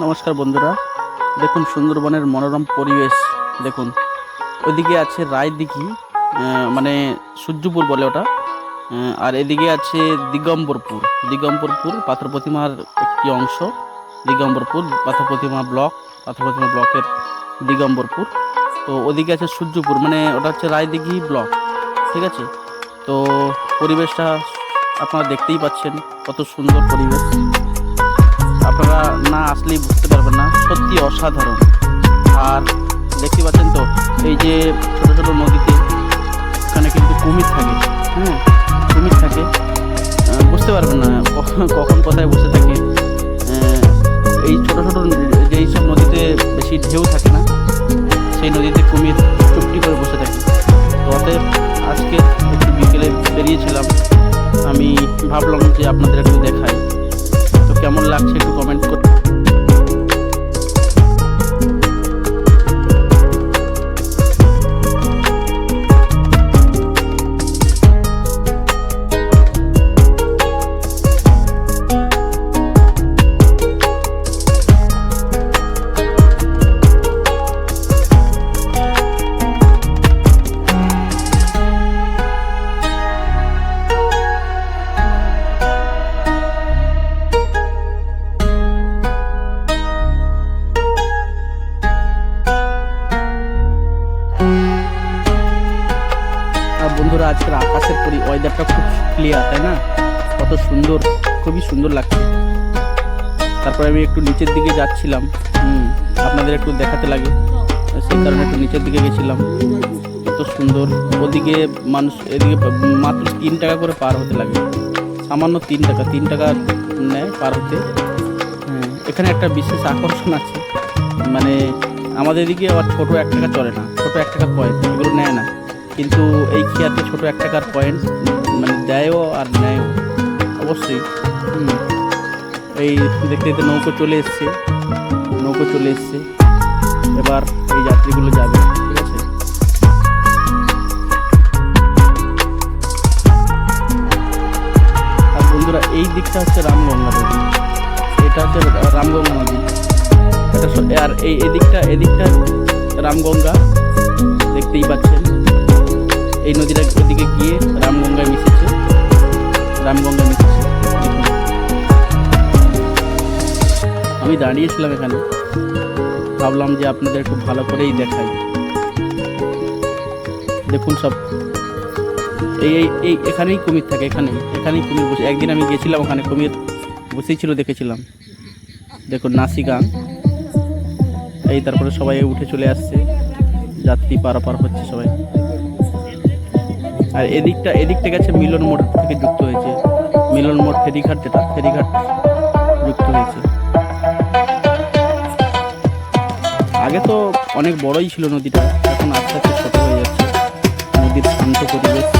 নমস্কার বন্ধুরা। দেখুন, সুন্দরবনের মনোরম পরিবেশ, দেখুন। ওইদিকে আছে রায়দিঘি মানে সূর্যপুর বলে ওটা। আর এদিকে আছে দিগম্বরপুর। দিগম্বরপুর পাথর প্রতিমার একটি অংশ। দিগম্বরপুর পাথর প্রতিমা ব্লক, পাথর প্রতিমা ব্লকের দিগম্বরপুর। তো ওদিকে আছে সূর্যপুর মানে ওটা হচ্ছে রায়দিঘি ব্লক, ঠিক আছে? তো পরিবেশটা আপনারা দেখতেই পাচ্ছেন, কত সুন্দর পরিবেশ। আপনারা না আসলেই বুঝতে পারবেন না, সত্যি অসাধারণ। আর দেখতে পাচ্ছেন তো, এই যে ছোটো ছোটো নদীতে এখানে কিন্তু কুমির থাকে হ্যাঁ? কুমির থাকে। বুঝতে পারবেন না, কখন কোথায় বসে থাকে। এই ছোট ছোট যেই সব নদীতে বেশি ঢেউ থাকে না, সেই নদীতে কুমির চুপটি করে বসে থাকে। তো অতএব আজকে একটু বিকেলে বেরিয়েছিলাম। আমি ভাবলাম যে আপনাদের বন্ধুরা আজকের আকাশের পরি ওয়েদারটা খুব ক্লিয়ার তাই না? কত সুন্দর খুবই সুন্দর লাগছে। তারপরে আমি একটু নিচের দিকে যাচ্ছিলাম। আপনাদের একটু দেখাতে লাগে। সেই কারণে একটু নিচের দিকে গেছিলাম। কত সুন্দর। ওদিকে মানুষ এদিকে মাত্র তিন টাকা করে পার হতে লাগে। সামান্য তিন টাকা তিন টাকা নেয় পার হতে। হ্যাঁ, এখানে একটা বিশেষ আকর্ষণ আছে। মানে আমাদের এদিকে আবার ছোটো এক টাকা চলে না। ছোটো এক টাকার পয়েন্ট এগুলো নেয় না। কিন্তু এই খেয়াতে ছোটো এক টাকার পয়েন্ট মানে দেয়ও আর নেয়ও, অবশ্যই। এই দেখতে দেখতে নৌকো চলে এসছে, নৌকো চলে এসছে। এবার এই যাত্রীগুলো যাবে, ঠিক আছে? আর বন্ধুরা, এই দিকটা হচ্ছে রামগঙ্গা নদী। এটা হচ্ছে রামগঙ্গা নদী। আর এই এদিকটা এদিকটা রামগঙ্গা দেখতেই পাচ্ছেন। এই নদীটা ওদিকে গিয়ে রামগঙ্গায় মিশেছে। রামগঙ্গায় মিশেছে। আমি দাঁড়িয়েছিলাম এখানে। ভাবলাম যে আপনাদের একটু ভালো করেই দেখাই। দেখুন সব। এই এই এই, এখানেই কুমির থাকে, এখানেই এখানেই কুমির বসে। একদিন আমি গেছিলাম ওখানে, কুমির বসেই ছিল, দেখেছিলাম। দেখুন নাসি গান এই তারপরে সবাই উঠে চলে আসছে। যাত্রী পারাপার হচ্ছে সবাই। আর এদিকটা এদিকটা গেছে মিলন মোড় থেকে যুক্ত হয়েছে। মিলন মোড় ফেরিঘাট যেটা, ফেরিঘাট যুক্ত হয়েছে। আগে তো অনেক বড়ই ছিল নদীটা, এখন আস্তে আস্তে ছোট হয়ে যাচ্ছে। নদীর শান্ত পরিবেশ।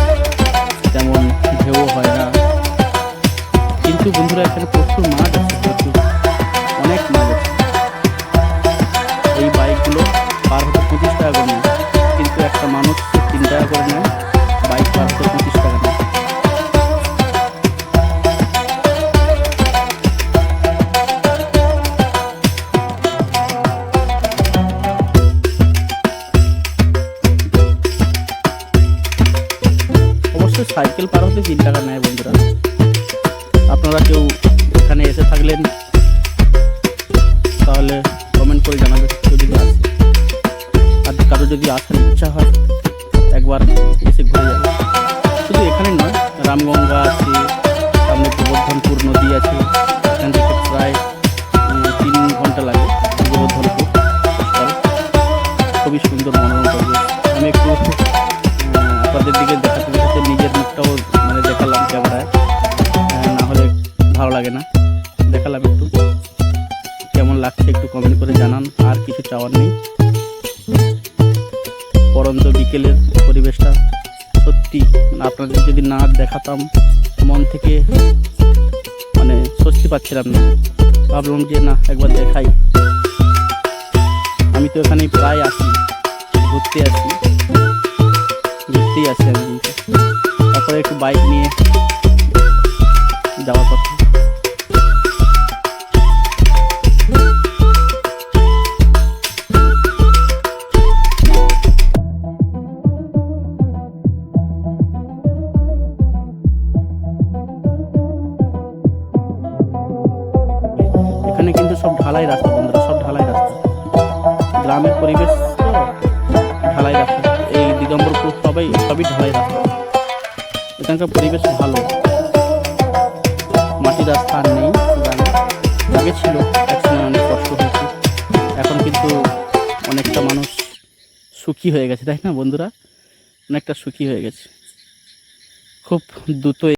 সাইকেল পার হতে তিন টাকা নেয় বন্ধুরা। আপনারা কেউ এখানে এসে থাকলেন, তাহলে কমেন্ট করে জানাবেন, যদি আর কারও যদি আসার ইচ্ছা হয়, একবার এসে ঘুরে যাবে শুধু এখানে নয়, রামগঙ্গা আছে, সামনে গোবর্ধনপুর নদী আছে, এখান থেকে প্রায় লাগে না। দেখালাম একটু। কেমন লাগছে একটু কমেন্ট করে জানান। আর কিছু চাওয়ার নেই। পরন্ত বিকেলের পরিবেশটা সত্যি আপনাদের যদি না দেখাতাম, মন থেকে মানে স্বস্তি পাচ্ছিলাম না। ভাবলাম যে না, একবার দেখাই। আমি তো এখানে প্রায় আসি ঘুরতে আসি ঘুরতেই আসি আমি তারপরে একটু বাইক নিয়ে যাওয়ার কথা। সব ঢালাই রাস্তা বন্ধুরা, সব ঢালাই রাস্তা। গ্রামের পরিবেশ ঢালাই রাস্তা। এই দিগম্বরপুর সবাই, সবই ঢালাই রাস্তা। এখানকার পরিবেশ ভালো। মাটির রাস্তা নেই আগে ছিল একসময় অনেক কষ্ট হয়েছে। এখন কিন্তু অনেকটা মানুষ সুখী হয়ে গেছে, তাই না বন্ধুরা? অনেকটা সুখী হয়ে গেছে। খুব দ্রুত